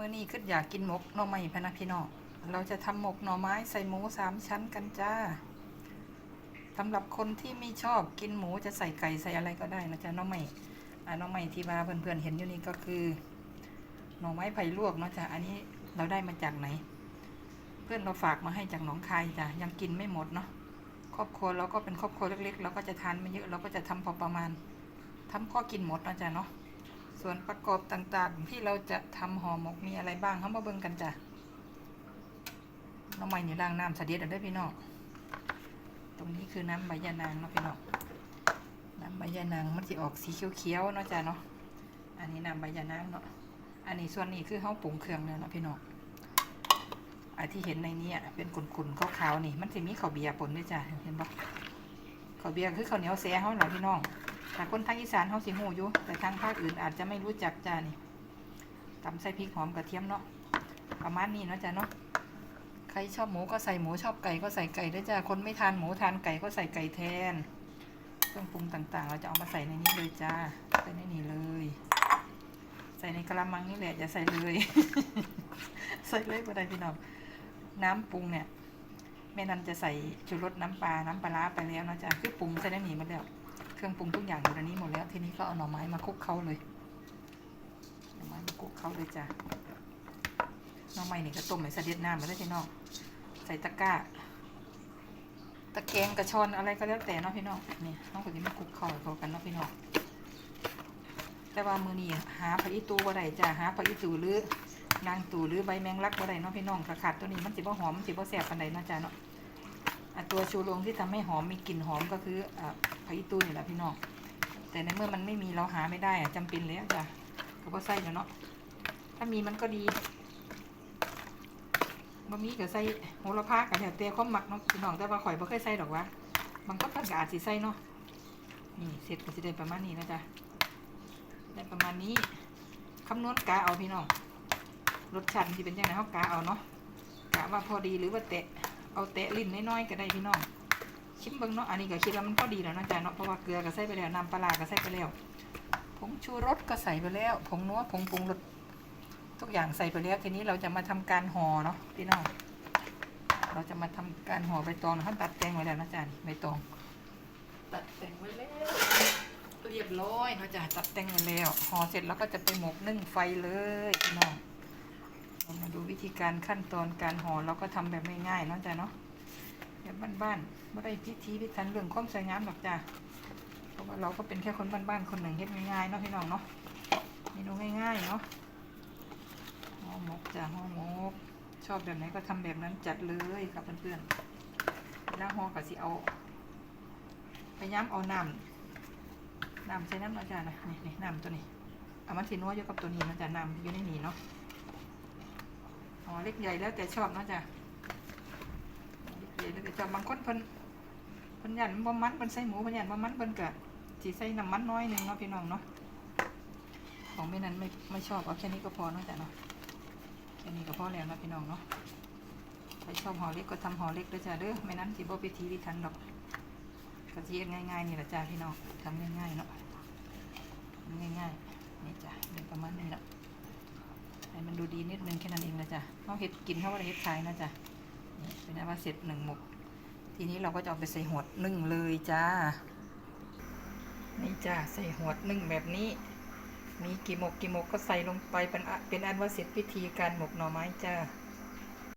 มื่อนี้ขึ้นอยากกินหมกหน่อไม้พะนะพี่น้อง เราจะทำหมกหน่อไม้ใส่หมูสามชั้นกันจ้าสำหรับคนที่ไม่ชอบกินหมูจะใส่ไก่ใส่อะไรก็ได้นะจ๊ะหน่อไม้อ่าหน่อไม้ที่มาเพื่อนๆเห็นอยู่นี่ก็คือหน่อไม้ไผ่ลวกนะจ้ะอันนี้เราได้มาจากไหน เพื่อนเราฝากมาให้จากหนองคายจ้ะยังกินไม่หมดเนาะครอบครัวเราก็เป็นครอบครัวเล็กๆเราก็จะทานไม่เยอะเราก็จะทำพอประมาณทำข้อกินหมดนะจ้ะเนาะ ส่วนประกอบต่างๆ ที่เราจะทำห่อหมกมีอะไรบ้างเขามาเบิ่งกันจ้ะน้ำมันอยู่ล่างน้ำสะเด็ดเอาเด้พี่น้องตรงนี้คือน้ำใบยะนางเนาะพี่น้องน้ำใบยะนางมันจะออกสีเขียวๆเนาะจ้ะเนาะอันนี้น้ำใบยะนางเนาะอันนี้ส่วนนี้คือเขาปรุงเครื่องแล้วเนาะพี่น้องอันที่เห็นในนี้เป็นขุ่นๆขาวๆนี่ มันจะมีข้าวเบียร์ปนด้วยจ้ะเห็นปะข้าวเบียร์คือข้าวเหนียวแซ่เขาแหละพี่น้อง แต่คนทางอีสานเขาสิหูอยู่ แต่ทางภาคอื่นอาจจะไม่รู้จักจ้านี่ตำใส่พริกหอมกระเทียมเนาะ ประมาณนี้เนาะจ้าเนาะ ใครชอบหมูก็ใส่หมูชอบไก่ก็ใส่ไก่ด้วยจ้า คนไม่ทานหมูทานไก่ก็ใส่ไก่แทน เครื่องปรุงต่างๆ เราจะเอามาใส่ในนี้เลยจ้า ใส่ในนี้เลย ใส่ในกระมังนี่แหละอย่าใส่เลย ใส่เลยก็ได้พี่น้อง น้ำปรุงเนี่ยแม่นันจะใส่ชูรสน้ำปลา น้ำปลาร้าไปแล้วนะจ๊ะคือปรุงใส่ในนี้มาแล้ว เครื่องปรุงทุกอย่างอยู่ในนี้หมดแล้ว ทีนี้ก็เอาหน่อไม้มาคลุกเขาเลย หน่อไม้มาคลุกเขาเลยจ้ะ หน่อไม้นี่ก็ต้มให้สะเด็ดน้ำมาได้พี่น้อง ใส่ตะกร้า ตะแกรงกระชอนอะไรก็แล้วแต่เนาะพี่น้องนี่น้องคนนี้มาคลุกเขาเข้ากันเนาะพี่น้อง แต่ว่ามือนี้หาผักอีตูบ่ได้จ้ะ หาผักอีตูหรือนางตูหรือใบแมงลักบ่ได้เนาะพี่น้องกระขาดตัวนี้มันสิบ่หอมมันสิบ่แซ่บปานใดเนาะจ้ะเนาะอะตัวชูโรงที่ทำให้หอมมีกลิ่นหอมก็คืออ ผักอีตูนี่แหละพี่น้องแต่ในเมื่อมันไม่มีเราหาไม่ได้อะจำเป็นแล้วจ้ะเขาก็ใส่แล้วเนาะถ้ามีมันก็ดีบะหมี่ก็ใส่โหระพากับแถวเตะข้อมหมักเนาะพี่น้องแต่ว่าข่อยบ่เคยใส่ดอกวะมันก็ตั้งกอาจสิใส่เนาะนี่เสร็จก็สิได้ประมาณนี้นะจ๊ะได้ประมาณนี้คำนวณกาเอาพี่น้องรสชาติที่เป็นยังไงเขากาเอาเนาะกะว่าพอดีหรือว่าเตะเอาเตะลิ้นน้อยๆก็ได้พี่น้อง ชิมเบิ้งเนาะอันนี้ก็คิดว่ามันพอดีแล้วนาะจ๊ะเนาะเพราะว่าเกลือก็ใส่ไปแล้วน้ำปลาร้าก็ใส่ไปแล้วผงชูรสก็ใส่ไปแล้วผงนัวผงปรุงรสทุกอย่างใส่ไปแล้วทีนี้เราจะมาทำการห่อเนาะพี่น้องเราจะมาทำการห่อใบตองเขาตัดแต่งไว้แล้วนะจ๊ะใบตอง ตัดแต่งไว้แล้วเรียบร้อยเนาะจ๊ะตัดแต่งไว้แล้วห่อเสร็จแล้วก็จะไปหมกนึ่งไฟเลยพี่น้องมาดูวิธีการขั้นตอนการห่อเราก็ทำแบบง่ายๆนาะจ้ะเนาะ แบบบ้านๆไม่ได้พิธีพิธันเรื่องความสวยงามหรอกจ้ะเพราะว่าเราก็เป็นแค่คนบ้านๆคนหนึ่งเฮ็ดง่ายๆเนาะพี่น้องเนาะเมนูง่ายๆเนาะห่อหมกจ้ะห่อหมกชอบแบบไหนก็ทำแบบนั้นจัดเลยครับเพื่อนๆแล้วห่อก็สิเอาพยายามเอาน้ำน้ำใส่น้ำเนาะจ้ะนะนี่นี่น้ำตัวนี้เอามันสินัวอยู่กับตัวนี้นะจ้ะน้ำอยู่ในนี้เนาะอ๋อเล็กใหญ่แล้วแต่ชอบเนาะจ้ะ เล็กใหญ่แล้วแต่บบางคนเพิ่นเพิ่นยันบ่มันเพิ่นใส่หมูเพิ่นยันบ่มันเพิ่นก็สิใส่น้ำมันน้อยหนึงเนาะพี่น้องเนาะของแม่นั้นไม่ไม่ชอบเอาแค่นี้ก็พอเนาะจ้ะเนาะแค่นี้ก็พอแล้วนะพี่น้องเนาะใครชอบห่อเล็กก็ทำห่อเล็กเด้อจ้ะเด้อไม่นั้นสิบ่ไปทีพิทันดอกก็สิเฮ็ดง่ายๆนี่แหละจ้ะพี่น้องทำง่ายๆเนาะทำง่ายๆนี่จ้ะเดี๋ยวประมาณนี้เนาะให้มันดูดีนิดนึงแค่นั้นเองนะจ๊ะเขาเห็ดกินเขาว่าเห็ดขายนะจ๊ะ เป็นอันว่าเสร็จหนึ่งหมก ทีนี้เราก็จะเอาไปใส่หวดนึ่งเลยจ้า นี่จ้าใส่หวดนึ่งแบบนี้ มีกี่หมกกี่หมกก็ใส่ลงไปเป็นเป็นอันว่าเสร็จพิธีการหมกหน่อไม้จ้า